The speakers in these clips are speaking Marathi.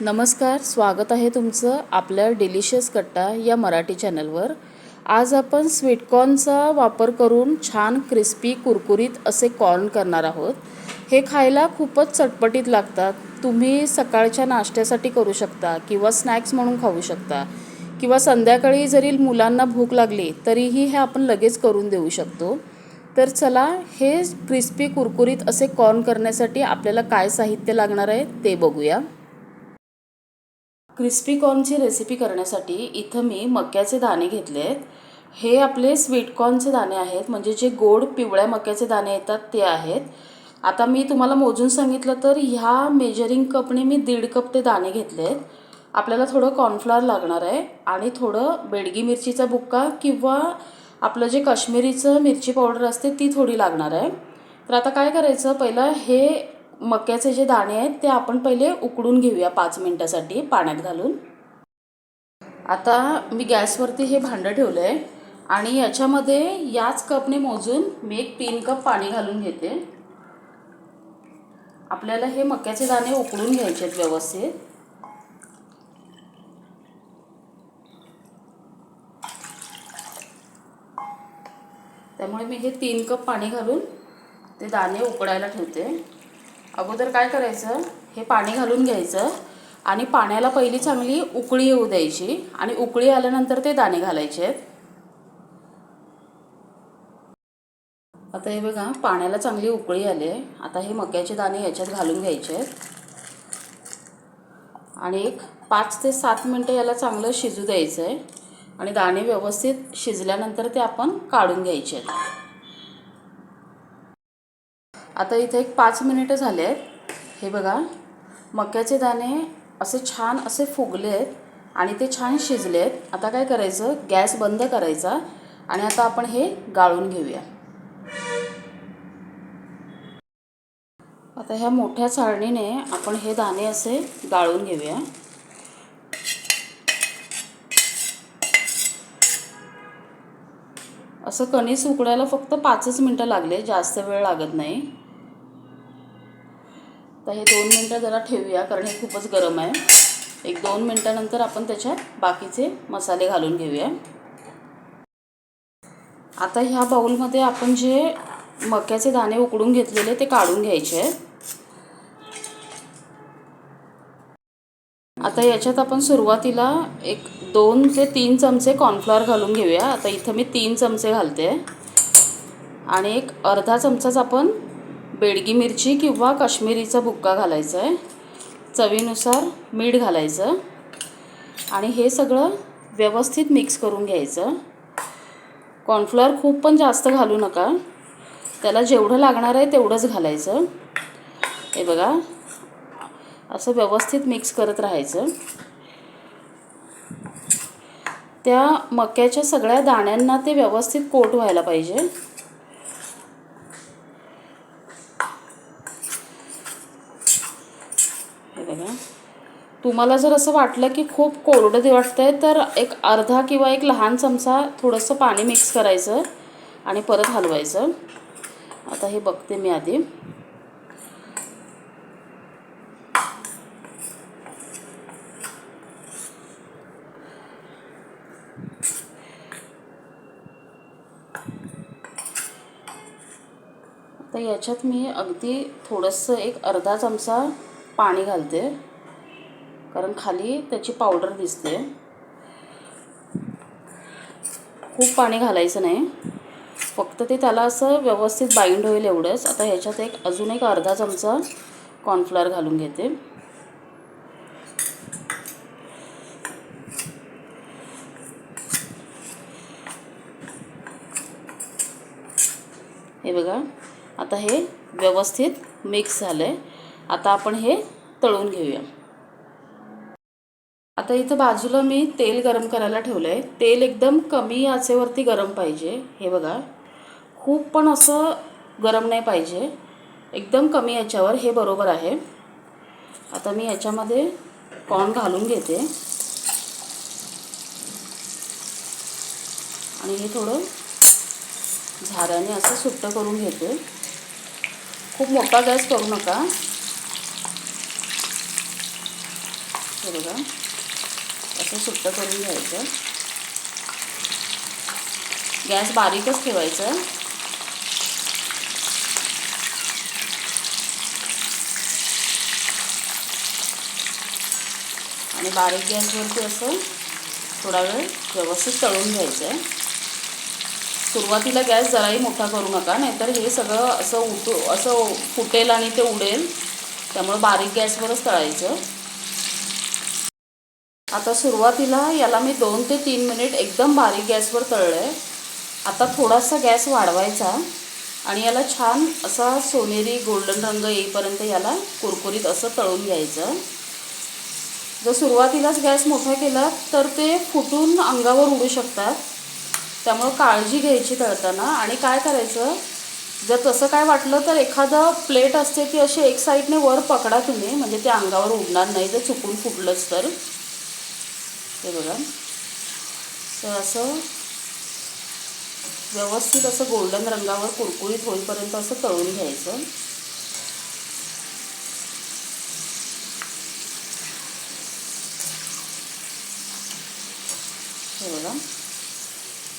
नमस्कार स्वागत आहे तुमचं आपल्या डिलिशियस कट्टा या मराठी चॅनलवर. आज आपण स्वीटकॉर्नचा वापर करून छान क्रिस्पी कुरकुरीत असे कॉर्न करणार आहोत. हे खायला खूपच चटपटीत लागतात. तुम्ही सकाळच्या नाश्त्यासाठी करू शकता किंवा स्नॅक्स म्हणून खाऊ शकता किंवा संध्याकाळी जरी मुलांना भूक लागली तरीही हे आपण लगेच करून देऊ शकतो. तर चला हे क्रिस्पी कुरकुरीत असे कॉर्न करण्यासाठी आपल्याला काय साहित्य लागणार आहे ते बघूया. क्रिस्पी कॉर्नची रेसिपी करण्यासाठी इथं मी मक्याचे दाणे घेतले आहेत. हे आपले स्वीट कॉर्नचे दाणे आहेत. म्हणजे जे गोड पिवळ्या मक्याचे दाणे येतात ते आहेत. आता मी तुम्हाला मोजून सांगितलं तर ह्या मेजरिंग कपने मी दीड कप ते दाणे घेतले आहेत. आपल्याला थोडं कॉर्नफ्लॉर लागणार आहे आणि थोडं बेडगी मिरचीचा बुक्का किंवा आपलं जे काश्मीरीचं मिरची पावडर असते ती थोडी लागणार आहे. तर आता काय करायचं? पहिलं हे मक्याचे जे दाणे आहेत ते आपण पहिले उकडून घेऊया पाच मिनटासाठी पाण्यात घालून. आता मी गॅसवरती हे भांडं ठेवलं आहे आणि याच्यामध्ये याच कपने मोजून मी एक तीन कप पाणी घालून घेते. आपल्याला हे मक्याचे दाणे उकडून घ्यायचे आहेत व्यवस्थित. त्यामुळे मी हे तीन कप पाणी घालून ते दाणे उकडायला ठेवते. अगोदर काय करायचं हे पाणी घालून घ्यायचं आणि पाण्याला पहिली चांगली उकळी येऊ द्यायची आणि उकळी आल्यानंतर ते दाणे घालायचे आहेत. आता हे बघा पाण्याला चांगली उकळी आली आहे. आता हे मक्याचे दाणे याच्यात घालून घ्यायचे आहेत. आणि एक पाच ते सात मिनटं याला चांगलं शिजू द्यायचं आहे आणि दाणे व्यवस्थित शिजल्यानंतर ते आपण काढून घ्यायचे आहेत. आता इथे एक पाच मिनिटं झाले आहेत. हे बघा मक्याचे दाणे असे छान असे फुगले आहेत आणि ते छान शिजले आहेत. आता काय करायचं? गॅस बंद करायचा आणि आता आपण हे गाळून घेऊया. आता ह्या मोठ्या चाळणीने आपण हे दाणे असे गाळून घेऊया. असं कणीस उकडायला फक्त पाचच मिनटं लागले जास्त वेळ लागत नाही. आता हे दोन मिनटं जरा ठेवूया कारण हे खूपच गरम आहे. एक दोन मिनटानंतर आपण त्याच्यात बाकीचे मसाले घालून घेऊया. आता ह्या बाऊलमध्ये आपण जे मक्याचे दाणे उकडून घेतलेले ते काढून घ्यायचे. आहेत आता याच्यात आपण सुरुवातीला एक दोन ते तीन चमचे कॉर्नफ्लॉवर घालून घेऊया. आता इथं मी तीन चमचे घालते. आणि एक अर्धा चमचाच आपण बेडगी मिरची किंवा काश्मीरीचा बुक्का घालायचा आहे. चवीनुसार मीठ घालायचं. आणि हे सगळं व्यवस्थित मिक्स करून घ्यायचं. कॉर्नफ्लॉवर खूप पण जास्त घालू नका. त्याला जेवढं लागणार आहे तेवढंच घालायचं. हे बघा. असं व्यवस्थित मिक्स करत राहायचं. त्या मक्याच्या सगळ्या दाण्यांना ते व्यवस्थित कोट व्हायला पाहिजे. बघा. तुम्हाला जर असं वाटलं की खूप कोरडं ते आहे तर एक अर्धा किंवा एक लहान चमचा थोडंसं पाणी मिक्स करायचं आणि परत हलवायचं. आता हे बघते मी आधी. तर याच्यात मी अगदी थोडंसं एक अर्धा चमचा पाणी घालते. कारण खाली त्याची पावडर दिसते. खूप पाणी घालायचं नाही. फक्त ते त्याला असं व्यवस्थित बाइंड होईल एवढंच. आता ह्याच्यात एक अजून एक अर्धा चमचा कॉर्नफ्लॉवर घालून घेते. हे बघा. आता हे व्यवस्थित मिक्स झालं आहे आता आपण हे तळून घेऊया. आता इथं बाजूला मी तेल गरम करायला ठेवलं आहे तेल एकदम कमी आचेवरती गरम पाहिजे. हे बघा. खूप पण असं गरम नाही पाहिजे. एकदम कमी याच्यावर हे बरोबर आहे. आता मी याच्यामध्ये कॉर्न घालून घेते. आणि हे थोडं झाऱ्याने असं सुट्टं करून घेते. खूप मोठा गॅस करू नका. हे बघा. असं सुट्टं करून घ्यायचं. गॅस बारीकच ठेवायचा. आणि बारीक गॅसवरती असं थोडा वेळ व्यवस्थित तळून घ्यायचं आहे सुरुवातीला गॅस जराही मोठा करू नका नाहीतर हे सगळं असं उठू असं फुटेल आणि ते उडेल. त्यामुळं बारीक गॅसवरच तळायचं. आता सुरुवातीला याला मी दोन ते तीन मिनिट एकदम बारीक गॅसवर तळलं आहे आता थोडासा गॅस वाढवायचा आणि याला छान असा सोनेरी गोल्डन रंग येईपर्यंत याला कुरकुरीत असं तळून घ्यायचं. जर सुरुवातीलाच गॅस मोठा केला तर ते फुटून अंगावर उडू शकतात. त्यामुळं काळजी घ्यायची तळताना. आणि काय करायचं? जर तसं काय वाटलं तर एखादं प्लेट असते ती अशी एक साईडने वर पकडा तुम्ही. म्हणजे ते अंगावर उडणार नाही जर चुकून फुटलंच तर. हे बघा. तर असं व्यवस्थित असं गोल्डन रंगावर कुरकुरीत होईपर्यंत असं तळून घ्यायचं. हे बघा.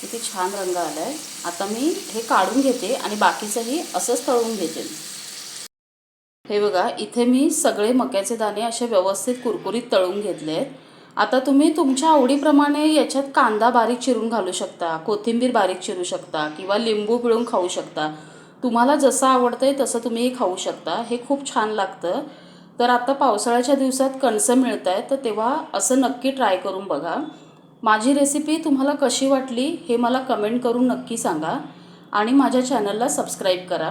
किती छान रंग आला आहे आता मी हे काढून घेते आणि बाकीचंही असंच तळून घेते. हे बघा इथे मी सगळे मक्याचे दाणे असे व्यवस्थित कुरकुरीत तळून घेतले आहेत आता तुम्ही तुमच्या आवडीप्रमाणे याच्यात कांदा बारीक चिरून घालू शकता कोथिंबीर बारीक चिरू शकता किंवा लिंबू पिळून खाऊ शकता. तुम्हाला जसं आवडतं आहे तसं तुम्ही खाऊ शकता. हे खूप छान लागतं. तर आता पावसाळ्याच्या दिवसात कणसं मिळत आहेत तर तेव्हा असं नक्की ट्राय करून बघा. माझी रेसिपी तुम्हाला कशी वाटली हे मला कमेंट करून नक्की सांगा आणि माझ्या चॅनलला सबस्क्राईब करा.